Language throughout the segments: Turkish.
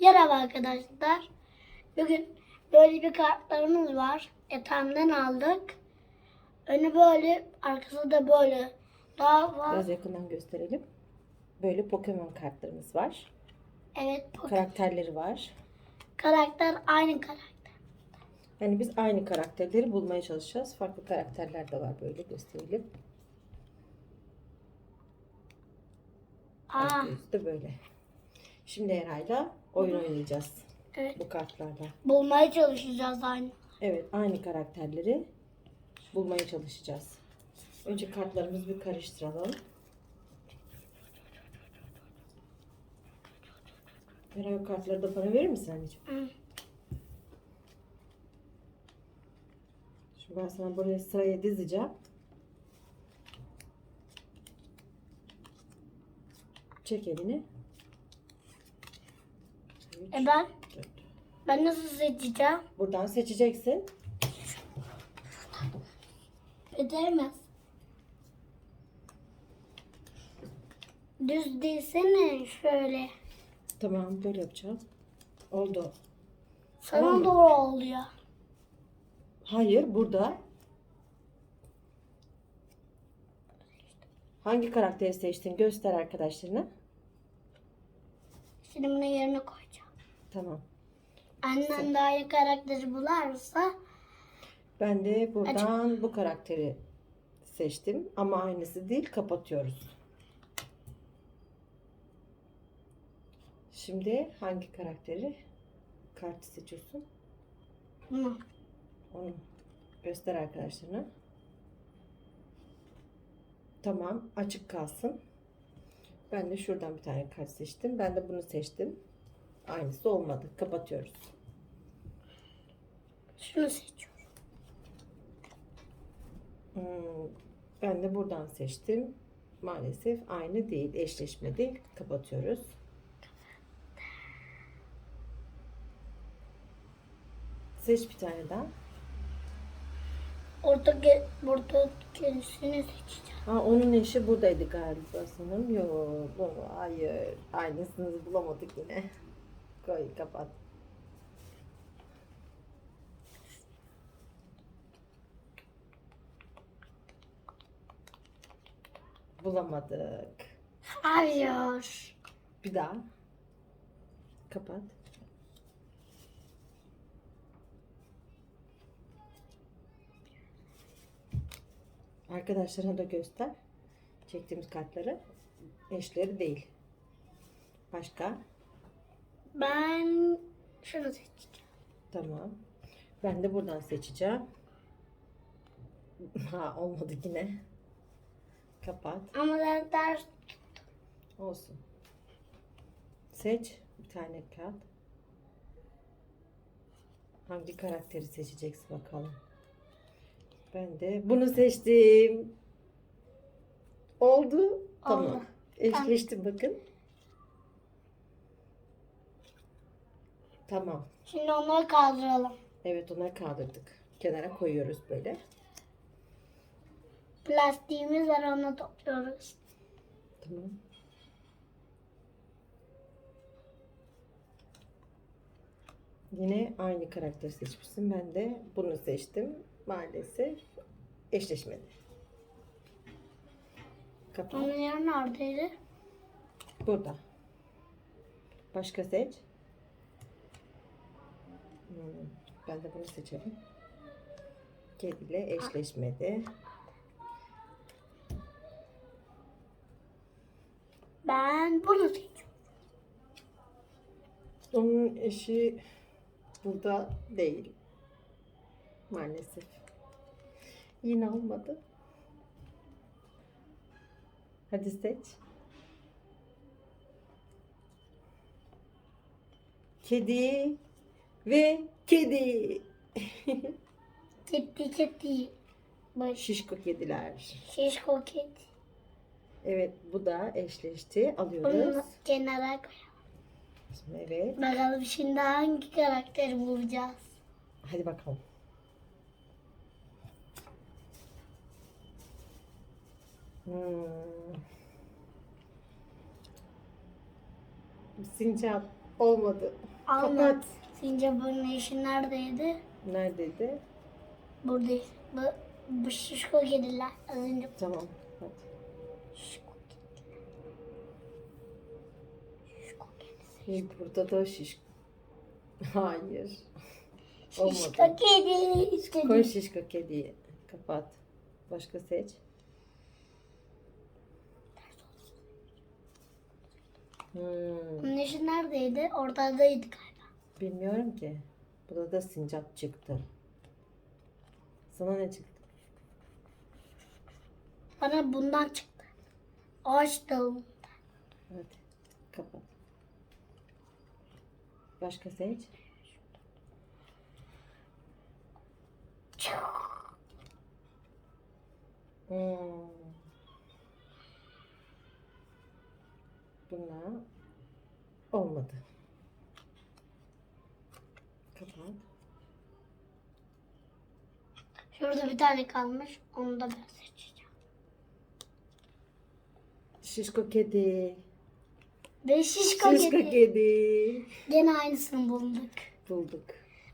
Merhaba arkadaşlar. Bugün böyle bir kartlarımız var. Etemden aldık. Önü böyle, arkası da böyle. Daha var. Biraz yakından gösterelim. Böyle Pokemon kartlarımız var. Evet, bu Karakterleri var. karakter aynı karakter. Yani biz aynı karakterleri bulmaya çalışacağız. Farklı karakterler de var böyle gösterelim. Aa, Yüzü de böyle. Şimdi Eray'la oyun oynayacağız evet. bu kartlarla. Bulmaya çalışacağız aynı. Evet aynı karakterleri bulmaya çalışacağız. Önce kartlarımızı bir karıştıralım. Eray o kartları da bana verir misin anneciğim? Hı. Şimdi ben sana buraya sıraya dizeceğim. Çek elini. Üç, E ben, dört. ben nasıl seçeceğim? Buradan seçeceksin. Edemez. Düz değilsene şöyle. Tamam böyle yapacağım. Oldu. Sana Tamam mı? doğru oluyor. Hayır burada. Hangi karakteri seçtin? Göster arkadaşlarına. Şimdi bunu yerine koyacağım. Tamam. Annem de aynı karakteri bularsa Ben de buradan bu karakteri seçtim. Ama aynısı değil. Kapatıyoruz. Şimdi hangi karakteri kartı seçiyorsun? bunu. Onu göster arkadaşlarına. Tamam. Açık kalsın. Ben de şuradan bir tane kart seçtim. Ben de bunu seçtim. Aynısı olmadı. Kapatıyoruz. Şunu seçiyorum. Hmm, ben de buradan seçtim. Maalesef aynı değil. Eşleşme değil. Kapatıyoruz. Seç bir tane daha. Orta ge orta gerisini seçeceğim. Ha, onun eşi buradaydı galiba sanırım. Yok, hayır. Aynısını bulamadık yine. Koy, kapat. Bulamadık. Hayır. Bir daha. Kapat. Arkadaşlarına da göster. Çektiğimiz kartları. Eşleri değil. Başka? Ben şunu seçeceğim. Tamam. Ben de buradan seçeceğim. Ha olmadı yine. Kapat. Ama ben ters Olsun. Seç bir tane kağıt. Hangi karakteri seçeceksin bakalım. Ben de bunu seçtim. Oldu. Tamam. Oldu. Eşleştim bakın. Tamam. Şimdi onları kaldıralım. Evet onları kaldırdık. Kenara koyuyoruz böyle. Plastiğimiz var onu topluyoruz. Tamam. Yine aynı karakteri seçmişsin. Ben de bunu seçtim. Maalesef eşleşmedi. Kapat. Onun yeri neredeydi? Burada. Başka seç. Hmm, Ben de bunu seçelim. Kediyle eşleşmedi. Ben bunu seçiyorum. Onun eşi burada değil. Maalesef. Yine olmadı. Hadi seç. Kedi ve kedi. Ciddi ciddi. Baş. Şişko kediler. Şişko kedi. Evet bu da eşleşti. Alıyoruz. kenara koyalım. Evet. Bakalım şimdi hangi karakteri bulacağız. Hadi bakalım. Hmm. Sincap Olmadı. Alma. Kapat. Sincap'ın eşi neredeydi? Neredeydi? Burada. Bu, bu şişko kediler. Az önce Tamam. Hadi. şişko kediler. Şişko kedisi. İyi, burada da şiş. Hayır. Şişko kedi. Koy şişko kediyi. Kapat. Başka seç. Hmm, Bunun eşi neredeydi? Ortadaydı galiba. bilmiyorum ki. Burada da sincap çıktı. Sana ne çıktı? Bana bundan çıktı. Ağaç dalı. Hadi kapat. Başka seç. Hmm. Bunlar olmadı. Kapat. Şurada bir tane kalmış. Onu da ben seçeceğim. Şişko kedi. Ve şişko, Şişko kedi. kedi. Gene aynısını bulduk. Bulduk.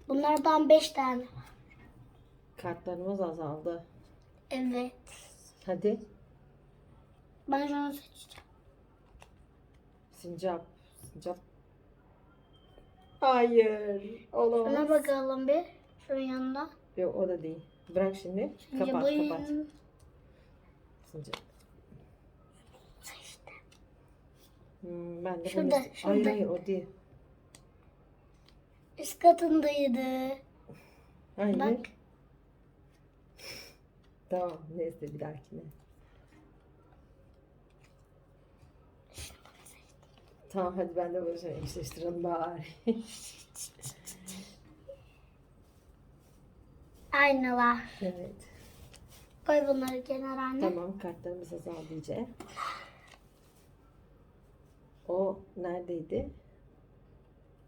Bunlardan beş tane. Kartlarımız azaldı. Evet. Hadi. Ben şunu seçeceğim. Sincap. Sincap. Hayır. Olamaz. Şuna bakalım bir. Şunun yanında. Yok o da değil. Bırak şimdi. Şimdi kapat bu kapat. Sincap. seçtim. Hmm, ben de Şurada, bunu... Hayır şurada. hayır o değil. Üst katındaydı. Hayır. Bak. Tamam neyse bir dahakine. Tamam hadi ben de bunu sana eşleştirelim bari. Aynalar. evet. Koy bunları kenara anne. Tamam kartlarımız azaldı iyice. O neredeydi?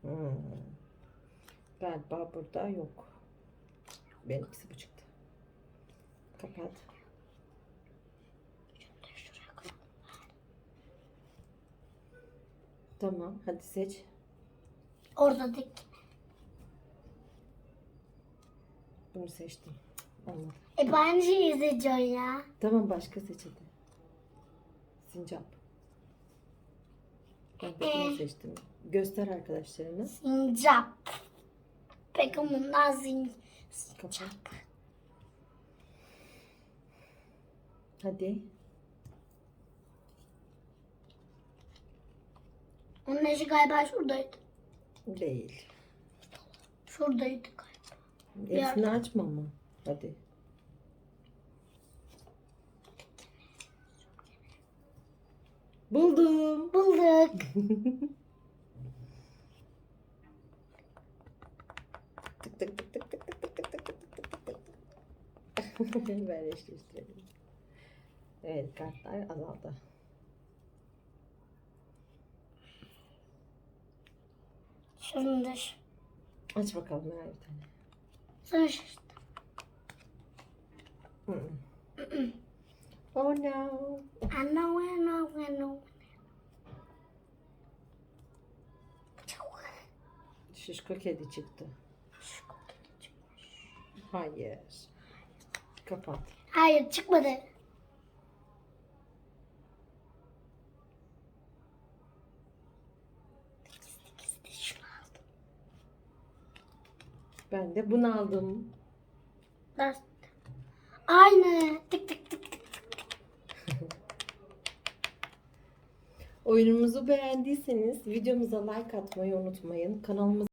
Hmm. Galiba burada yok. Benimkisi bu çıktı. Kapat. Şuraya koy. Tamam hadi seç. Orada dik. Bunu seçtim. Olmadı. E ben şey izleyeceğim ya. Tamam başka seç hadi. Sincap. Ben bunu seçtim. Göster arkadaşlarına. Sincap. Peki bundan zin... Kapat. Hadi. Onun eşi galiba şuradaydı. Değil. Şuradaydı galiba. Hepsini açma ama. Hadi. Buldum. Bulduk. Tık tık tık tık tık tık tık tık tık tık tık tık. ben eşleştirelim. Evet kartlar azaldı. Şu. Aç bakalım her bir tane. Sonra. Hı hı. oh no. I know, I know, I know. Şişko kedi çıktı. Hayır. Kapat. Hayır çıkmadı. Şunu aldım. Ben de bunu aldım. Ders. Aynı. Tık tık tık tık. Oyunumuzu beğendiyseniz videomuza like atmayı unutmayın. Kanalımıza